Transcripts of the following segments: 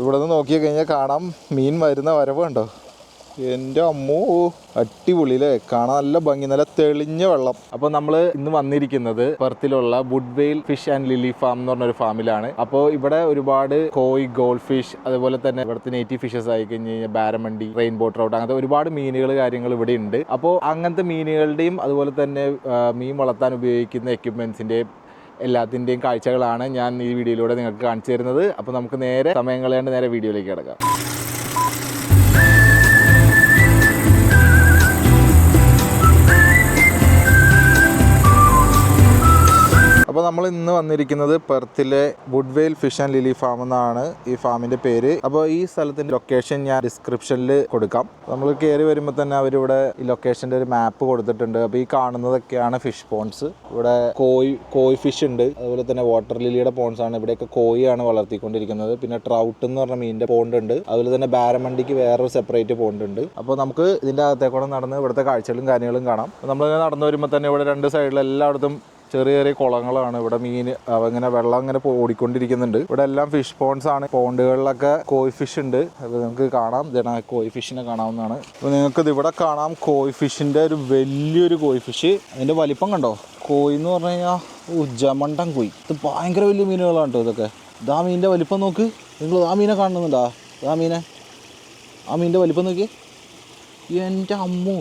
ഇവിടെ നിന്ന് നോക്കി കഴിഞ്ഞാൽ കാണാം. മീൻ വരുന്ന വരവ് എന്റെ അമ്മോ അടിപൊളി അല്ലേ കാണാൻ നല്ല ഭംഗി നല്ല തെളിഞ്ഞ വെള്ളം. അപ്പോൾ നമ്മൾ ഇന്ന് വന്നിരിക്കുന്നത് പെർത്തിലുള്ള ബുഡ്വെയിൽ ഫിഷ് ആൻഡ് ലിലി ഫാം എന്ന് പറഞ്ഞൊരു ഫാമിലാണ്. അപ്പോൾ ഇവിടെ ഒരുപാട് കോയി ഗോൾഡ് ഫിഷ് അതുപോലെ തന്നെ ഇവിടുത്തെ നേറ്റീവ് ഫിഷസ് ആയി കഴിഞ്ഞ് കഴിഞ്ഞാൽ ബാരമണ്ടി റെയിൻബോ ട്രൗട്ട് അങ്ങനത്തെ ഒരുപാട് മീനുകൾ കാര്യങ്ങൾ ഇവിടെ ഉണ്ട്. അപ്പോൾ അങ്ങനത്തെ മീനുകളുടെയും അതുപോലെ തന്നെ മീൻ വളർത്താൻ ഉപയോഗിക്കുന്ന എക്യുപ്മെൻസിന്റെയും എല്ലാത്തിന്റെയും കാഴ്ചകളാണ് ഞാൻ ഈ വീഡിയോയിലൂടെ നിങ്ങൾക്ക് കാണിച്ചു തരുന്നത്. അപ്പോൾ നമുക്ക് നേരെ സമയം കളയാണ്ട് നേരെ വീഡിയോയിലേക്ക് കിടക്കാം. അപ്പോൾ നമ്മൾ ഇന്ന് വന്നിരിക്കുന്നത് പെർത്തിലെ വുഡ്വെയിൽ ഫിഷ് ആൻഡ് ലിലി ഫാം എന്നാണ് ഈ ഫാമിന്റെ പേര്. അപ്പോൾ ഈ സ്ഥലത്തിന്റെ ലൊക്കേഷൻ ഞാൻ ഡിസ്ക്രിപ്ഷനിൽ കൊടുക്കാം. നമ്മൾ കയറി വരുമ്പോൾ തന്നെ അവരിവിടെ ഈ ലൊക്കേഷന്റെ ഒരു മാപ്പ് കൊടുത്തിട്ടുണ്ട്. അപ്പോൾ ഈ കാണുന്നതൊക്കെയാണ് ഫിഷ് പോൺസ് ഇവിടെ കോയി കോയി ഫിഷ് ഉണ്ട്. അതുപോലെ തന്നെ വാട്ടർ ലിലിയുടെ പോൺസ് ആണ്. ഇവിടെയൊക്കെ കോയിയാണ് വളർത്തിക്കൊണ്ടിരിക്കുന്നത്. പിന്നെ ട്രൗട്ട് എന്ന് പറഞ്ഞ മീനിന്റെ പോണ്ട് ഉണ്ട്. അതുപോലെ തന്നെ ബാരമണ്ടിക്ക് വേറൊരു സെപ്പറേറ്റ് പോണ്ട് ഉണ്ട്. അപ്പോൾ നമുക്ക് ഇതിന്റെ അകത്തേക്കൂടെ നടന്ന് ഇവിടുത്തെ കാഴ്ചകളും കാര്യങ്ങളും കാണാം. നമ്മൾ നടന്നു വരുമ്പോൾ തന്നെ ഇവിടെ രണ്ട് സൈഡിൽ എല്ലായിടത്തും ചെറിയ ചെറിയ കുളങ്ങളാണ്. ഇവിടെ മീൻ അങ്ങനെ വെള്ളം അങ്ങനെ ഓടിക്കൊണ്ടിരിക്കുന്നുണ്ട്. ഇവിടെ എല്ലാം ഫിഷ് പോൺസ് ആണ്. പോണ്ടുകളിലൊക്കെ കോയി ഫിഷ് ഉണ്ട്. അത് നിങ്ങൾക്ക് കാണാം. ഇതാണ് കോയി ഫിഷിനെ കാണാവുന്നതാണ്. അപ്പോൾ നിങ്ങൾക്ക് ഇവിടെ കാണാം. കോയി ഫിഷിന്റെ ഒരു വലിയൊരു കോയി ഫിഷ് അതിന്റെ വലിപ്പം കണ്ടോ? കോയി എന്ന് പറഞ്ഞു കഴിഞ്ഞാൽ ഉജ്ജമണ്ടൻ കോയി ഇത് ഭയങ്കര വലിയ മീനുകളാണ് കേട്ടോ ഇതൊക്കെ. ഇതാ മീനിന്റെ വലിപ്പം നോക്ക്. നിങ്ങൾ ആ മീനെ കാണുന്നുണ്ടോ? ആ മീനെ. ആ മീനിന്റെ വലിപ്പം നോക്കി എന്റെ അമ്മോ.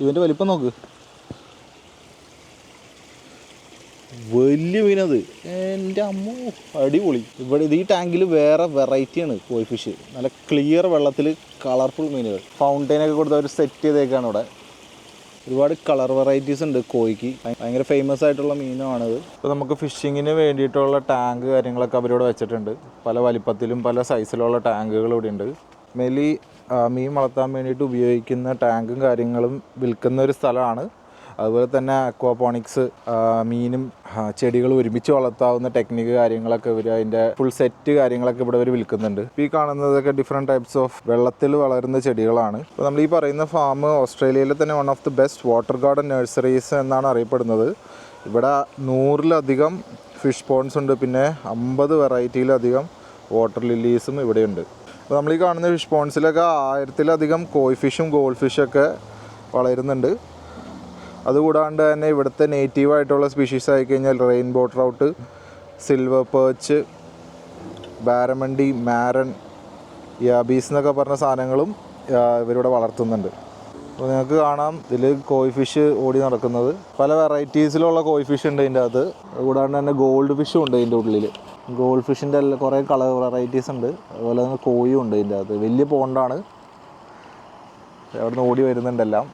ഇവന്റെ വലിപ്പം നോക്ക്. വലിയ മീനത്. എന്റെ അമ്മ അടിപൊളി. ഇവിടെ ഈ ടാങ്കിൽ വേറെ വെറൈറ്റിയാണ് കോയി ഫിഷ് നല്ല ക്ലിയർ വെള്ളത്തിൽ കളർഫുൾ മീനുകൾ. ഫൗണ്ടൈനൊക്കെ കൊടുത്ത് അവർ സെറ്റ് ചെയ്തേക്കാണ് ഇവിടെ. ഒരുപാട് കളർ വെറൈറ്റീസ് ഉണ്ട് കോയിക്ക് ഭയ- ഭയങ്കര ഫേമസ് ആയിട്ടുള്ള മീനുമാണിത് ഇപ്പോൾ നമുക്ക് ഫിഷിങ്ങിന് വേണ്ടിയിട്ടുള്ള ടാങ്ക് കാര്യങ്ങളൊക്കെ അവരിവിടെ വെച്ചിട്ടുണ്ട്. പല വലിപ്പത്തിലും പല സൈസിലുള്ള ടാങ്കുകൾ ഇവിടെ ഉണ്ട്. മെലി മീൻ വളർത്താൻ വേണ്ടിയിട്ട് ഉപയോഗിക്കുന്ന ടാങ്കും കാര്യങ്ങളും വിൽക്കുന്ന ഒരു സ്ഥലമാണ്. അതുപോലെ തന്നെ അക്വാപോണിക്സ് മീനും ചെടികളും ഒരുമിച്ച് വളർത്താവുന്ന ടെക്നിക്ക് കാര്യങ്ങളൊക്കെ ഇവർ അതിന്റെ ഫുൾ സെറ്റ് കാര്യങ്ങളൊക്കെ ഇവിടെ ഇവർ വിൽക്കുന്നുണ്ട്. ഇപ്പോൾ ഈ കാണുന്നതൊക്കെ ഡിഫറെന്റ് ടൈപ്സ് ഓഫ് വെള്ളത്തിൽ വളരുന്ന ചെടികളാണ്. ഇപ്പോൾ നമ്മൾ ഈ പറയുന്ന ഫാം ഓസ്ട്രേലിയയിലെ തന്നെ one of the best water garden nurseries എന്നാണ് അറിയപ്പെടുന്നത്. ഇവിടെ നൂറിലധികം ഫിഷ് പോൺസ് ഉണ്ട്. പിന്നെ അമ്പത് വെറൈറ്റിയിലധികം വാട്ടർ ലില്ലീസും ഇവിടെയുണ്ട്. അപ്പോൾ നമ്മൾ ഈ കാണുന്ന ഫിഷ് പോൺസിലൊക്കെ ആയിരത്തിലധികം കോയ് ഫിഷും ഗോൾഡ് ഫിഷൊക്കെ വളരുന്നുണ്ട്. അതുകൂടാണ്ട് തന്നെ ഇവിടുത്തെ നേറ്റീവ് ആയിട്ടുള്ള സ്പീഷീസ് ആയി കഴിഞ്ഞാൽ rainbow trout silver perch barramundi marron yabbies എന്നൊക്കെ പറഞ്ഞ സാധനങ്ങളും ഇവരിവിടെ വളർത്തുന്നുണ്ട്. അപ്പോൾ നിങ്ങൾക്ക് കാണാം ഇതിൽ കോയി ഫിഷ് ഓടി നടക്കുന്നത്. പല വെറൈറ്റീസിലുള്ള കോയി ഫിഷ് ഉണ്ട് ഇതിന്റെ അകത്ത്. അതുകൂടാണ്ട് തന്നെ ഗോൾഡ് ഫിഷും ഉണ്ട് ഇതിന്റെ ഉള്ളിൽ ഗോൾഡ് ഫിഷിന്റെ എല്ലാം കുറേ കളർ വെറൈറ്റീസ് ഉണ്ട്. അതുപോലെ തന്നെ കോയും ഉണ്ട് ഇതിന്റെ അകത്ത്. വലിയ പോണ്ടാണ് അവിടെ ഓടി വരുന്നുണ്ടെല്ലാം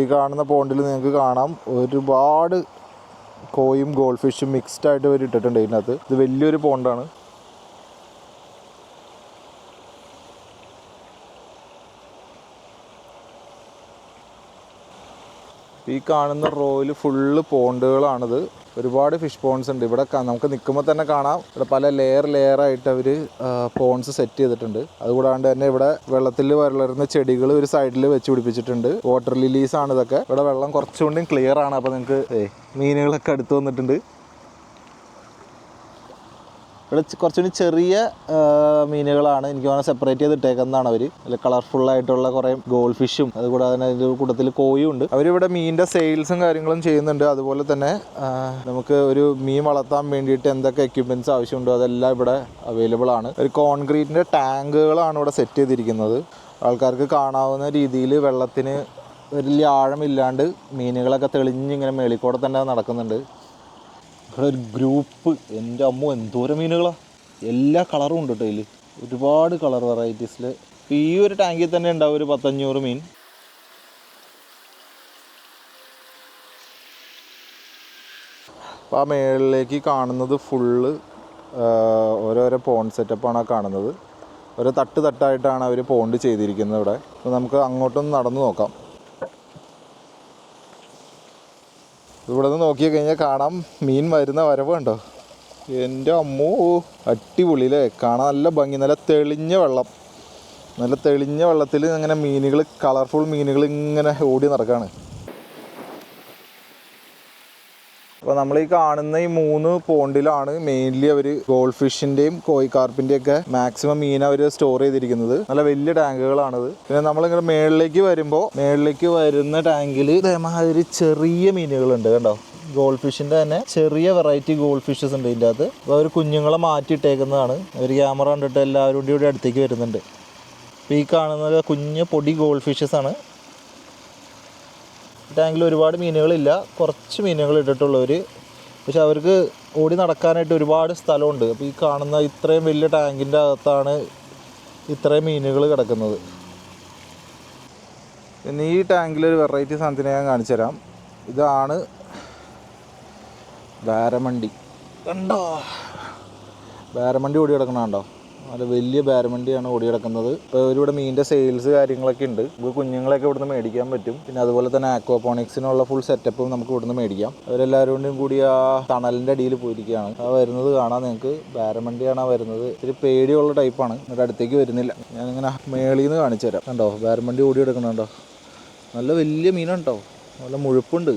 ഈ കാണുന്ന പോണ്ടിൽ നിങ്ങൾക്ക് കാണാം. ഒരുപാട് കോയും ഗോൾഡ് ഫിഷും മിക്സ്ഡ് ആയിട്ട് ഇവർ ഇട്ടിട്ടുണ്ട് ഇതിനകത്ത്. ഇത് വലിയൊരു പോണ്ടാണ്. ഈ കാണുന്ന റോയിൽ ഫുള്ള് പോണ്ടുകളാണിത്. ഒരുപാട് ഫിഷ് പോൺസ് ഉണ്ട്. ഇവിടെ നമുക്ക് നിൽക്കുമ്പോൾ തന്നെ കാണാം. ഇവിടെ പല ലെയർ ലെയർ ആയിട്ട് അവർ പോൺസ് സെറ്റ് ചെയ്തിട്ടുണ്ട്. അതുകൂടാണ്ട് തന്നെ ഇവിടെ വെള്ളത്തിൽ വളരുന്ന ചെടികൾ ഒരു സൈഡിൽ വെച്ച് പിടിപ്പിച്ചിട്ടുണ്ട്. വാട്ടർ ലിലീസ് ആണ് ഇതൊക്കെ. ഇവിടെ വെള്ളം കുറച്ചുകൊണ്ടും ക്ലിയർ ആണ്. അപ്പോൾ നിങ്ങൾക്ക് മീനുകളൊക്കെ അടുത്ത് വന്നിട്ടുണ്ട്. ഇവിടെ കുറച്ചുകൂടി ചെറിയ മീനുകളാണ്. എനിക്ക് തോന്നുന്നത് സെപ്പറേറ്റ് ചെയ്തിട്ടേക്കുന്നതാണ് അവർ അതിൽ കളർഫുൾ ആയിട്ടുള്ള കുറേ ഗോൾഡ് ഫിഷും അതുകൂടാതെ തന്നെ അതിന്റെ കൂട്ടത്തിൽ കോയും ഉണ്ട്. അവരിവിടെ മീനിന്റെ സെയിൽസും കാര്യങ്ങളും ചെയ്യുന്നുണ്ട്. അതുപോലെ തന്നെ നമുക്ക് ഒരു മീൻ വളർത്താൻ വേണ്ടിയിട്ട് എന്തൊക്കെ എക്യുപ്മെന്റ്സ് ആവശ്യമുണ്ടോ അതെല്ലാം ഇവിടെ അവൈലബിൾ ആണ്. ഒരു കോൺക്രീറ്റിന്റെ ടാങ്കുകളാണ് ഇവിടെ സെറ്റ് ചെയ്തിരിക്കുന്നത്. ആൾക്കാർക്ക് കാണാവുന്ന രീതിയിൽ വെള്ളത്തിന് വലിയ ആഴമില്ലാണ്ട് മീനുകളൊക്കെ തെളിഞ്ഞിങ്ങനെ മേളിക്കൂടെ തന്നെ നടക്കുന്നുണ്ട്. ഒരു ഗ്രൂപ്പ് എന്റെ അമ്മ എന്തോരം മീനുകളാണ് എല്ലാ കളറും ഉണ്ട് കേട്ടോ ഇതിൽ ഒരുപാട് കളർ വെറൈറ്റീസിൽ ഈ ഒരു ടാങ്കിൽ തന്നെ ഉണ്ടാവും ഒരു പത്തഞ്ഞൂറ് മീൻ. അപ്പോൾ ആ മേളിലേക്ക് കാണുന്നത് ഫുള്ള് ഓരോരോ പോണ്ട് സെറ്റപ്പാണ് കാണുന്നത്. ഓരോ തട്ട് തട്ടായിട്ടാണ് അവർ പോണ്ട് ചെയ്തിരിക്കുന്നത് ഇവിടെ. അപ്പോൾ നമുക്ക് അങ്ങോട്ടൊന്ന് നടന്നു നോക്കാം. ഇവിടെ നിന്ന് നോക്കി കഴിഞ്ഞാൽ കാണാം. മീൻ വരുന്ന വരവ് കണ്ടോ? എന്റെ അമ്മോ അടിപൊളി അല്ലേ കാണാൻ നല്ല ഭംഗി നല്ല തെളിഞ്ഞ വെള്ളം. നല്ല തെളിഞ്ഞ വെള്ളത്തിൽ ഇങ്ങനെ മീനുകൾ കളർഫുൾ മീനുകൾ ഇങ്ങനെ ഓടി നടക്കുകയാണ് അപ്പോൾ നമ്മൾ ഈ കാണുന്ന ഈ മൂന്ന് പോണ്ടിലാണ് മെയിൻലി അവർ ഗോൾഡ് ഫിഷിന്റെയും കോഴിക്കാർപ്പിന്റെയും ഒക്കെ മാക്സിമം മീൻ അവർ സ്റ്റോർ ചെയ്തിരിക്കുന്നത്. നല്ല വലിയ ടാങ്കുകളാണിത്. പിന്നെ നമ്മളിങ്ങനെ മേളിലേക്ക് വരുമ്പോൾ മേളിലേക്ക് വരുന്ന ടാങ്കിൽ ഇതേമാതിരി ചെറിയ മീനുകളുണ്ട് കണ്ടോ? ഗോൾഡ് ഫിഷിന്റെ തന്നെ ചെറിയ വെറൈറ്റി ഗോൾഡ് ഫിഷസ് ഉണ്ട് ഇതിന്റെ അകത്ത്. അപ്പോൾ അവർ കുഞ്ഞുങ്ങളെ മാറ്റിയിട്ടേക്കുന്നതാണ്. അവർ ക്യാമറ കണ്ടിട്ട് എല്ലാവരും കൂടി ഇവിടെ അടുത്തേക്ക് വരുന്നുണ്ട്. അപ്പോൾ ഈ കാണുന്നത് കുഞ്ഞ് പൊടി ഗോൾഡ് ഫിഷസ് ആണ്. ടാങ്കിൽ ഒരുപാട് മീനുകളില്ല. കുറച്ച് മീനുകൾ ഇട്ടിട്ടുള്ളവർ പക്ഷെ അവർക്ക് ഓടി നടക്കാനായിട്ട് ഒരുപാട് സ്ഥലമുണ്ട്. അപ്പോൾ ഈ കാണുന്ന ഇത്രയും വലിയ ടാങ്കിന്റെ അകത്താണ് ഇത്രയും മീനുകൾ കിടക്കുന്നത്. പിന്നെ ഈ ടാങ്കിൽ ഒരു വെറൈറ്റി സാധനത്തിനെ ഞാൻ കാണിച്ചു തരാം. ഇതാണ് ബാരമണ്ടി. കണ്ടോ? ബാരമണ്ടി ഓടി കിടക്കണ കണ്ടോ? നല്ല വലിയ ബാരമണ്ടിയാണ് ഓടി കിടക്കുന്നത് ഇപ്പോൾ ഇവരിവിടെ മീനിന്റെ സെയിൽസ് കാര്യങ്ങളൊക്കെ ഉണ്ട്. നമുക്ക് കുഞ്ഞുങ്ങളെയൊക്കെ ഇവിടുന്ന് മേടിക്കാൻ പറ്റും. പിന്നെ അതുപോലെ തന്നെ ആക്വാപോണിക്സിനുള്ള ഫുൾ സെറ്റപ്പും നമുക്ക് ഇവിടുന്ന് മേടിക്കാം. അവരെല്ലാവരും കൂടി ആ തണലിന്റെ അടിയിൽ പോയിരിക്കുകയാണ്. ആ വരുന്നത് കാണാൻ നിങ്ങൾക്ക്. ബാരമണ്ടിയാണ് ആ വരുന്നത്. ഇത്തിരി പേടിയുള്ള ടൈപ്പാണ് എന്നിട്ട് അടുത്തേക്ക് വരുന്നില്ല. ഞാനിങ്ങനെ മേളിൽ നിന്ന് കാണിച്ചു തരാം കണ്ടോ? ബാരമണ്ടി ഓടി കിടക്കണുണ്ടോ നല്ല വലിയ മീനാണ് മീനുണ്ടോ നല്ല മുഴുപ്പുണ്ട്.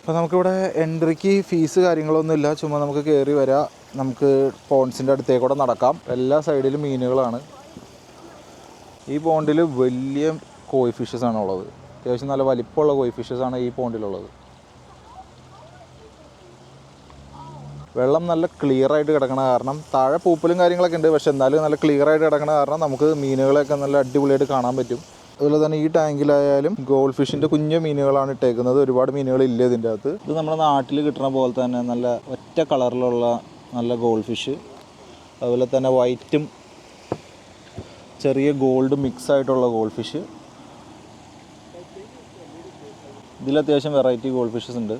അപ്പോൾ നമുക്കിവിടെ എൻട്രിക്ക് ഫീസ് കാര്യങ്ങളൊന്നും ഇല്ല. ചുമ്മാ നമുക്ക് കയറി വരാം. നമുക്ക് പോൺസിന്റെ അടുത്തേക്കൂടെ നടക്കാം. എല്ലാ സൈഡിലും മീനുകളാണ്. ഈ പോണ്ടിൽ വലിയ കോയി ഫിഷസ് ആണ് ഉള്ളത്. അത്യാവശ്യം നല്ല വലിപ്പമുള്ള കോയി ഫിഷസ് ആണ് ഈ പോണ്ടിലുള്ളത്. വെള്ളം നല്ല ക്ലിയർ ആയിട്ട് കിടക്കണ കാരണം താഴെ പൂപ്പലും കാര്യങ്ങളൊക്കെ ഉണ്ട്. പക്ഷെ എന്നാലും നല്ല ക്ലിയർ ആയിട്ട് കിടക്കണ കാരണം നമുക്ക് മീനുകളെയൊക്കെ നല്ല അടിപൊളിയായിട്ട് കാണാൻ പറ്റും. അതുപോലെ തന്നെ ഈ ടാങ്കിലായാലും ഗോൾഡ് ഫിഷിന്റെ കുഞ്ഞു മീനുകളാണ് ഇട്ടേക്കുന്നത്. ഒരുപാട് മീനുകളില്ല ഇതിന്റെ അകത്ത്? ഇത് നമ്മുടെ നാട്ടിൽ കിട്ടുന്ന പോലെ തന്നെ നല്ല ഒറ്റ കളറിലുള്ള നല്ല ഗോൾഡ് ഫിഷ് അതുപോലെ തന്നെ വൈറ്റും ചെറിയ ഗോൾഡ് മിക്സ് ആയിട്ടുള്ള ഗോൾഡ് ഫിഷ് ഇതിൽ അത്യാവശ്യം വെറൈറ്റി ഗോൾഡ് ഫിഷസ് ഉണ്ട്.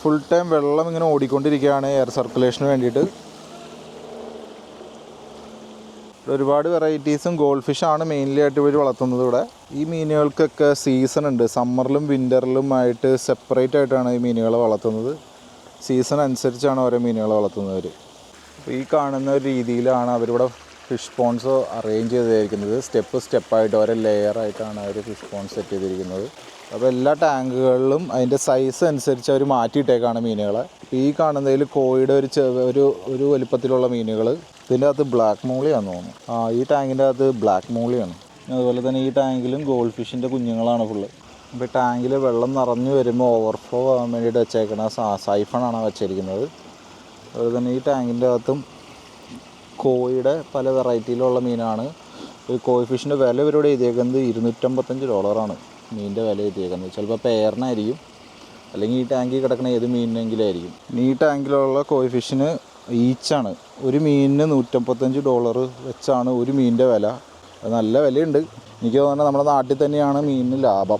ഫുൾ ടൈം വെള്ളം ഇങ്ങനെ ഓടിക്കൊണ്ടിരിക്കുകയാണ് എയർ സർക്കുലേഷന് വേണ്ടിയിട്ട് ഇവിടെ ഒരുപാട് വെറൈറ്റീസും ഗോൾഡ് ഫിഷാണ് മെയിൻലി ആയിട്ട് ഇവർ വളർത്തുന്നത് ഇവിടെ. ഈ മീനുകൾക്കൊക്കെ സീസൺ ഉണ്ട്. സമ്മറിലും വിന്ററിലും ആയിട്ട് സെപ്പറേറ്റ് ആയിട്ടാണ് ഈ മീനുകളെ വളർത്തുന്നത്. സീസൺ അനുസരിച്ചാണ് ഓരോ മീനുകളെ വളർത്തുന്നവർ അപ്പോൾ ഈ കാണുന്ന ഒരു രീതിയിലാണ് അവരിവിടെ ഫിഷ് പോൺസ് അറേഞ്ച് ചെയ്തിരിക്കുന്നത്. സ്റ്റെപ്പ് സ്റ്റെപ്പായിട്ട് ഓരോ ലെയർ ആയിട്ടാണ് അവർ ഫിഷ് പോൺസ് സെറ്റ് ചെയ്തിരിക്കുന്നത്. അപ്പോൾ എല്ലാ ടാങ്കുകളിലും അതിന്റെ സൈസ് അനുസരിച്ച് അവർ മാറ്റിയിട്ടേക്കാണ് മീനുകളെ. ഈ കാണുന്നതിൽ കോഴിയുടെ ഒരു ചെറു ഒരു ഒരു വലിപ്പത്തിലുള്ള മീനുകൾ ഇതിന്റെ അകത്ത് ബ്ലാക്ക് മൂളിയാണെന്ന് തോന്നുന്നു. ആ ഈ ടാങ്കിന്റെ അകത്ത് ബ്ലാക്ക് മൂളിയാണ്. അതുപോലെ തന്നെ ഈ ടാങ്കിലും ഗോൾഡ് ഫിഷിന്റെ കുഞ്ഞുങ്ങളാണ് ഫുള്ള് ഇപ്പോൾ ടാങ്കിൽ വെള്ളം നിറഞ്ഞു വരുമ്പോൾ ഓവർഫ്ലോ ആകാൻ വേണ്ടിയിട്ട് വെച്ചേക്കണ സൈഫണാണ് വെച്ചിരിക്കുന്നത്. അതുപോലെ തന്നെ ഈ ടാങ്കിന്റെ അകത്തും കോഴിയുടെ പല വെറൈറ്റിയിലുള്ള മീനാണ്. ഒരു കോഴി ഫിഷിന്റെ വില ഇവരോട് എഴുതിയേക്കുന്നത് ഇരുന്നൂറ്റമ്പത്തഞ്ച് ഡോളറാണ് മീനിന്റെ വില എഴുതിയേക്കുന്നത്. ചിലപ്പോൾ പേരിനായിരിക്കും. അല്ലെങ്കിൽ ഈ ടാങ്കിൽ കിടക്കുന്ന ഏത് മീനിനെങ്കിലും ആയിരിക്കും. ഈ ടാങ്കിലുള്ള കോഴി ഫിഷിന് ഈച്ചാണ്. ഒരു മീനിന് നൂറ്റമ്പത്തഞ്ച് ഡോളർ വെച്ചാണ് ഒരു മീനിന്റെ വില. നല്ല വിലയുണ്ട്. എനിക്ക് തോന്നുന്നത് നമ്മുടെ നാട്ടിൽ തന്നെയാണ് മീനിന് ലാഭം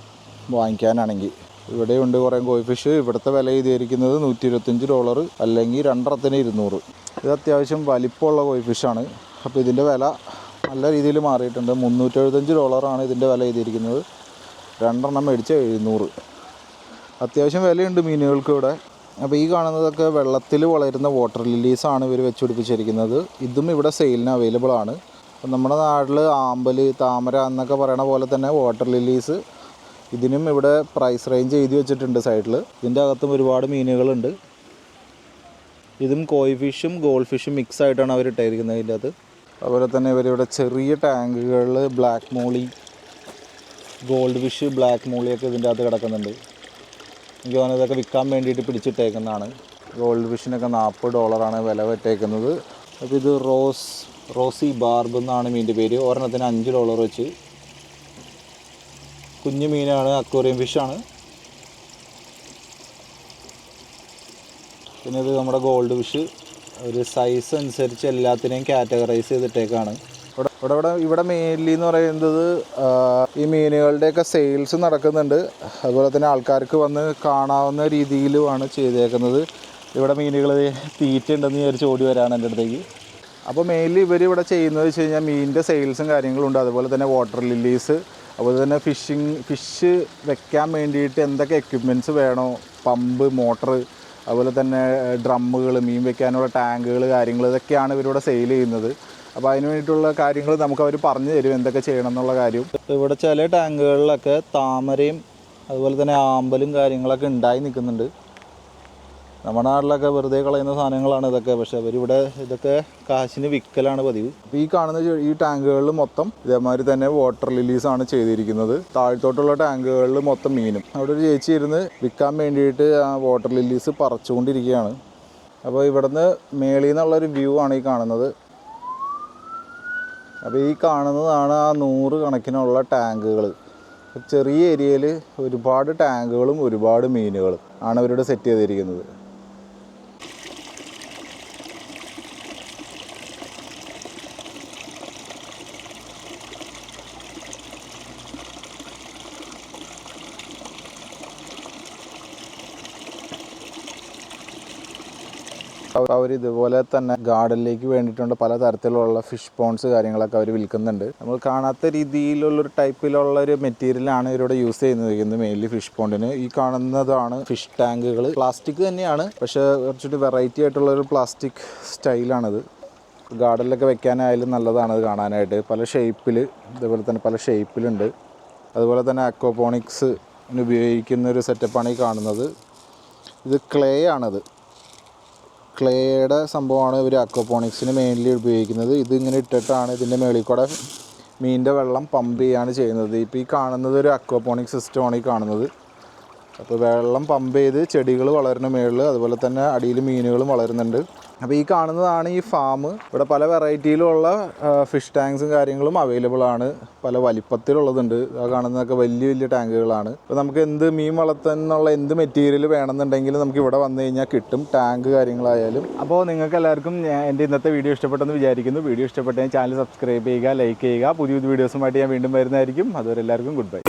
വാങ്ങിക്കാനാണെങ്കിൽ. ഇവിടെയുണ്ട് കുറേ കോഴി ഫിഷ് ഇവിടുത്തെ വില എഴുതിയിരിക്കുന്നത് നൂറ്റി ഇരുപത്തഞ്ച് ഡോളർ അല്ലെങ്കിൽ രണ്ടെണ്ണത്തിന് ഇരുന്നൂറ്. ഇത് അത്യാവശ്യം വലിപ്പമുള്ള കോഴി ഫിഷാണ് അപ്പോൾ ഇതിന്റെ വില നല്ല രീതിയിൽ മാറിയിട്ടുണ്ട്. മുന്നൂറ്റെഴുപത്തഞ്ച് ഡോളറാണ് ഇതിന്റെ വില എഴുതിയിരിക്കുന്നത്. രണ്ടെണ്ണം മേടിച്ച് എഴുന്നൂറ്. അത്യാവശ്യം വിലയുണ്ട് മീനുകൾക്ക് ഇവിടെ. അപ്പോൾ ഈ കാണുന്നതൊക്കെ വെള്ളത്തിൽ വളരുന്ന വാട്ടർ ലില്ലീസാണ് ഇവർ വെച്ച് പിടിപ്പിച്ചിരിക്കുന്നത് ഇതും ഇവിടെ സെയിലിന് അവൈലബിൾ ആണ്. നമ്മുടെ നാട്ടിൽ ആമ്പൽ താമര എന്നൊക്കെ പറയണ പോലെ തന്നെ വാട്ടർ ലില്ലീസ് ഇതിനും ഇവിടെ പ്രൈസ് റേഞ്ച് എഴുതി വെച്ചിട്ടുണ്ട് സൈഡിൽ ഇതിന്റെ അകത്തും ഒരുപാട് മീനുകളുണ്ട്. ഇതും കോയി ഫിഷും ഗോൾഡ് ഫിഷും മിക്സ് ആയിട്ടാണ് അവർ ഇട്ടിരിക്കുന്നത് ഇതിന്റെ അകത്ത്. അതുപോലെ തന്നെ ഇവരിവിടെ ചെറിയ ടാങ്കുകളിൽ black molly gold fish black മോളിയൊക്കെ ഇതിന്റെ അകത്ത് കിടക്കുന്നുണ്ട്. ഇതൊക്കെ വിൽക്കാൻ വേണ്ടിയിട്ട് പിടിച്ചിട്ടേക്കുന്നതാണ്. ഗോൾഡ് ഫിഷിനൊക്കെ നാൽപ്പത് ഡോളറാണ് വില വിട്ടേക്കുന്നത് അപ്പോൾ ഇത് റോസ് റോസി ബാർബ് എന്നാണ് മീനിന്റെ പേര്. ഒരെണ്ണത്തിന് അഞ്ച് ഡോളർ വെച്ച്. കുഞ്ഞു മീനാണ് അക്വേറിയം ഫിഷാണ് പിന്നെ ഇത് നമ്മുടെ ഗോൾഡ് ഫിഷ് ഒരു സൈസ് അനുസരിച്ച് എല്ലാത്തിനെയും കാറ്റഗറൈസ് ചെയ്തിട്ടേക്കാണ്. ഇവിടെ ഇവിടെ ഇവിടെ മെയിൻലി എന്ന് പറയുന്നത് ഈ മീനുകളുടെയൊക്കെ സെയിൽസ് നടക്കുന്നുണ്ട്. അതുപോലെ തന്നെ ആൾക്കാർക്ക് വന്ന് കാണാവുന്ന രീതിയിലുമാണ് ചെയ്തേക്കുന്നത്. ഇവിടെ മീനുകൾ തീറ്റ ഉണ്ടെന്ന് വിചാരിച്ച് ഓടി വരാണ് എന്റെ അടുത്തേക്ക്. അപ്പോൾ മെയിൻലി ഇവർ ഇവിടെ ചെയ്യുന്നത് വെച്ച് കഴിഞ്ഞാൽ മീനിന്റെ സെയിൽസും കാര്യങ്ങളും ഉണ്ട്. അതുപോലെ തന്നെ വാട്ടർ ലില്ലീസ് അതുപോലെ തന്നെ ഫിഷിങ് ഫിഷ് വെക്കാൻ വേണ്ടിയിട്ട് എന്തൊക്കെ എക്യുപ്മെന്റ്സ് വേണോ പമ്പ് മോട്ടർ അതുപോലെ തന്നെ ഡ്രമ്മുകൾ മീൻ വെക്കാനുള്ള ടാങ്കുകൾ കാര്യങ്ങൾ ഇതൊക്കെയാണ് ഇവരിവിടെ സെയിൽ ചെയ്യുന്നത്. അപ്പോൾ അതിന് വേണ്ടിയിട്ടുള്ള കാര്യങ്ങൾ നമുക്ക് അവർ പറഞ്ഞു തരും എന്തൊക്കെ ചെയ്യണം എന്നുള്ള കാര്യം. ഇവിടെ ചില ടാങ്കുകളിലൊക്കെ താമരയും അതുപോലെ തന്നെ ആമ്പലും കാര്യങ്ങളൊക്കെ ഉണ്ടായി നിൽക്കുന്നുണ്ട്. നമ്മുടെ നാട്ടിലൊക്കെ വെറുതെ കളയുന്ന സാധനങ്ങളാണ് ഇതൊക്കെ. പക്ഷെ അവരിവിടെ ഇതൊക്കെ കാശിന് വിൽക്കലാണ് പതിവ്. അപ്പോൾ ഈ കാണുന്ന ഈ ടാങ്കുകളിൽ മൊത്തം ഇതേമാതിരി തന്നെ വാട്ടർ ലിലീസാണ് ആണ് ചെയ്തിരിക്കുന്നത്. താഴ്ത്തോട്ടുള്ള ടാങ്കുകളിൽ മൊത്തം മീനും. അവിടെ ഒരു ചേച്ചി ഇരുന്ന് വിൽക്കാൻ വേണ്ടിയിട്ട് ആ വാട്ടർ ലില്ലീസ് പറിച്ചുകൊണ്ടിരിക്കുകയാണ്. അപ്പോൾ ഇവിടുന്ന് മേളിൽ നിന്നുള്ളൊരു വ്യൂ ആണ് ഈ കാണുന്നത്. അപ്പോൾ ഈ കാണുന്നതാണ് ആ നൂറ് കണക്കിനുള്ള ടാങ്കുകൾ. ചെറിയ ഏരിയയിൽ ഒരുപാട് ടാങ്കുകളും ഒരുപാട് മീനുകളും ആണ് അവരിവിടെ സെറ്റ് ചെയ്തിരിക്കുന്നത്. അവർ ഇതുപോലെ തന്നെ ഗാർഡനിലേക്ക് വേണ്ടിയിട്ടുണ്ട്. പല തരത്തിലുള്ള ഫിഷ് പോൺസ് കാര്യങ്ങളൊക്കെ അവർ വിൽക്കുന്നുണ്ട്. നമ്മൾ കാണാത്ത രീതിയിലുള്ള ഒരു ടൈപ്പിലുള്ള ഒരു മെറ്റീരിയലാണ് ഇവരുടെ യൂസ് ചെയ്യുന്നത് മെയിൻലി ഫിഷ് പോണ്ടിന് ഈ കാണുന്നതാണ് ഫിഷ് ടാങ്കുകൾ പ്ലാസ്റ്റിക് തന്നെയാണ്. പക്ഷേ കുറച്ചുകൂടി വെറൈറ്റി ആയിട്ടുള്ള ഒരു പ്ലാസ്റ്റിക് സ്റ്റൈലാണിത് ഗാർഡനിലൊക്കെ വെക്കാനായാലും നല്ലതാണ് അത് കാണാനായിട്ട്. പല ഷേപ്പിൽ ഇതുപോലെ തന്നെ പല ഷേപ്പിലുണ്ട് അതുപോലെ തന്നെ അക്വപോണിക്സ് ഉപയോഗിക്കുന്ന ഒരു സെറ്റപ്പാണ് ഈ കാണുന്നത്. ഇത് ക്ലേ ആണത്. ക്ലേയുടെ സംഭവമാണ് ഇവർ അക്വപോണിക്സിന് മെയിൻലി ഉപയോഗിക്കുന്നത്. ഇത് ഇങ്ങനെ ഇട്ടിട്ടാണ് ഇതിന്റെ മേളിൽ കൂടെ മീനിന്റെ വെള്ളം പമ്പ് ചെയ്യാണ് ചെയ്യുന്നത്. ഇപ്പോൾ ഈ കാണുന്നത് ഒരു അക്വപോണിക് സിസ്റ്റമാണ് ഈ കാണുന്നത്. അപ്പോൾ വെള്ളം പമ്പ് ചെയ്ത് ചെടികൾ വളരുന്ന മേളിൽ അതുപോലെ തന്നെ അടിയിൽ മീനുകളും വളരുന്നുണ്ട്. അപ്പോൾ ഈ കാണുന്നതാണ് ഈ ഫാം. ഇവിടെ പല വെറൈറ്റിയിലുള്ള ഫിഷ് ടാങ്ക്സും കാര്യങ്ങളും അവൈലബിൾ ആണ്. പല വലിപ്പത്തിലുള്ളതുണ്ട്. ആ കാണുന്നതൊക്കെ വലിയ വലിയ ടാങ്കുകളാണ്. അപ്പോൾ നമുക്ക് എന്ത് മീൻ വളർത്താനുള്ള എന്ത് മെറ്റീരിയൽ വേണമെന്നുണ്ടെങ്കിൽ നമുക്ക് ഇവിടെ വന്നു കഴിഞ്ഞാൽ കിട്ടും. ടാങ്ക് കാര്യങ്ങളായാലും. അപ്പോൾ നിങ്ങൾക്ക് എല്ലാവർക്കും എന്റെ ഇന്നത്തെ വീഡിയോ ഇഷ്ടപ്പെട്ടെന്ന് വിചാരിക്കുന്നു. വീഡിയോ ഇഷ്ടപ്പെട്ടെങ്കിൽ ചാനൽ സബ്സ്ക്രൈബ് ചെയ്യുക ലൈക്ക് ചെയ്യുക. പുതിയ പുതിയ വീഡിയോസുമായിട്ട് ഞാൻ വീണ്ടും വരുന്നതായിരിക്കും. അതുവരെ എല്ലാവർക്കും ഗുഡ് ബൈ